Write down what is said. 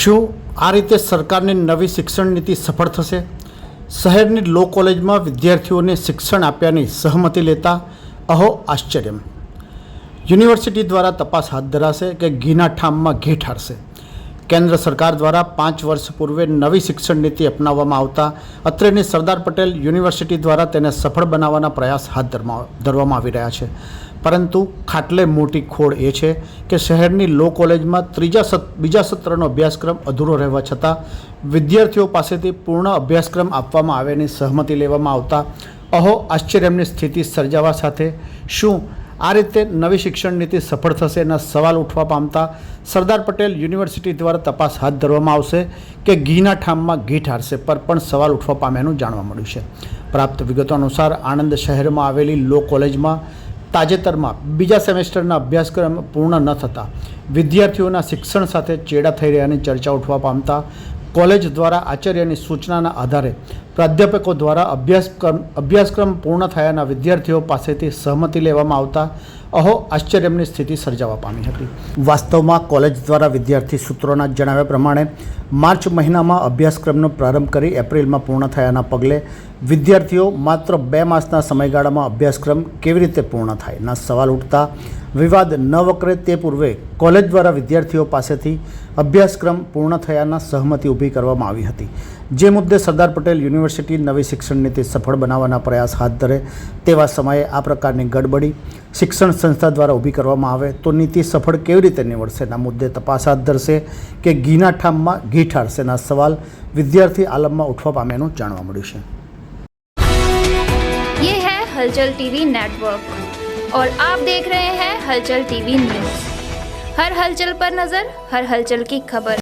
શું આ રીતે સરકારની નવી શિક્ષણ નીતિ સફળ થશે. શહેરની લો કોલેજમાં વિદ્યાર્થીઓને શિક્ષણ આપ્યાની સહમતિ લેતા અહો આશ્ચર્યમ યુનિવર્સિટી દ્વારા તપાસ હાથ ધરાશે કે ઘીના ઠામમાં ઘી ઠારશે કેન્દ્ર સરકાર દ્વારા પાંચ વર્ષ પૂર્વે નવી શિક્ષણ નીતિ અપનાવવામાં આવતા અત્રેની સરદાર પટેલ યુનિવર્સિટી દ્વારા તેને સફળ બનાવવાના પ્રયાસ હાથ ધરવા- ધરવામાં આવી રહ્યા છે. પરંતુ ખાટલે મોટી ખોડ એ છે કે શહેરની લો કોલેજમાં ત્રીજા સત, બીજા સત્રનો અભ્યાસક્રમ અધૂરો રહેવા છતાં વિદ્યાર્થીઓ પાસેથી પૂર્ણ અભ્યાસક્રમ આપવામાં આવેની સહમતિ લેવામાં આવતા અહો આશ્ચર્યની સ્થિતિ સર્જાવા સાથે શું આ રીતે નવી શિક્ષણ નીતિ સફળ થશે એના સવાલ ઉઠવા પામતા સરદાર પટેલ યુનિવર્સિટી દ્વારા તપાસ હાથ ધરવામાં આવશે કે ઘીના ઠામમાં ઘી ઠારશે પર પણ સવાલ ઉઠવા પામ્યાનું જાણવા મળ્યું છે. પ્રાપ્ત વિગતો અનુસાર આણંદ શહેરમાં આવેલી લો કોલેજમાં તાજેતરમાં બીજા સેમેસ્ટરના અભ્યાસક્રમ પૂર્ણ ન થતાં વિદ્યાર્થીઓના શિક્ષણ સાથે ચેડા થઈ રહ્યાની ચર્ચા ઉઠવા પામતા કોલેજ દ્વારા આચાર્યની સૂચનાના આધારે પ્રાધ્યાપકો દ્વારા અભ્યાસક્રમ અભ્યાસક્રમ પૂર્ણ થયાના વિદ્યાર્થીઓ પાસેથી સહમતિ લેવામાં આવતા અહો આશ્ચર્યની સ્થિતિ સર્જાવા પામી હતી. વાસ્તવમાં કોલેજ દ્વારા વિદ્યાર્થી સૂત્રોના જણાવ્યા પ્રમાણે, માર્ચ મહિનામાં અભ્યાસક્રમનો પ્રારંભ કરી એપ્રિલમાં પૂર્ણ થયાના પગલે વિદ્યાર્થીઓ માત્ર બે માસના સમયગાળામાં અભ્યાસક્રમ કેવી રીતે પૂર્ણ થાય? ના સવાલ ઉઠતા વિવાદ ન વકરે તે પૂર્વે કોલેજ દ્વારા વિદ્યાર્થીઓ પાસેથી અભ્યાસક્રમ પૂર્ણ થયાના સહમતિ ઊભી કરવામાં આવી હતી. જે મુદ્દે સરદાર પટેલ યુનિવર્સિટી નવી શિક્ષણ નીતિ સફળ બનાવવાના પ્રયાસ હાથ ધરે તેવા સમયે આ પ્રકારની ગડબડી શિક્ષણ સંસ્થા દ્વારા ઊભી કરવામાં આવે તો નીતિ સફળ કેવી રીતે નીવડશેના મુદ્દે તપાસ હાથ ધરશે કે ઘીના ઠામમાં ઘી ઠારશેના સવાલ વિદ્યાર્થી આલમમાં ઉઠવા પામ્યાનું જાણવા મળ્યું છે ये है हलचल टीवी नेटवर्क और आप देख रहे हैं हलचल टीवी न्यूज हर हलचल पर नजर हर हलचल की खबर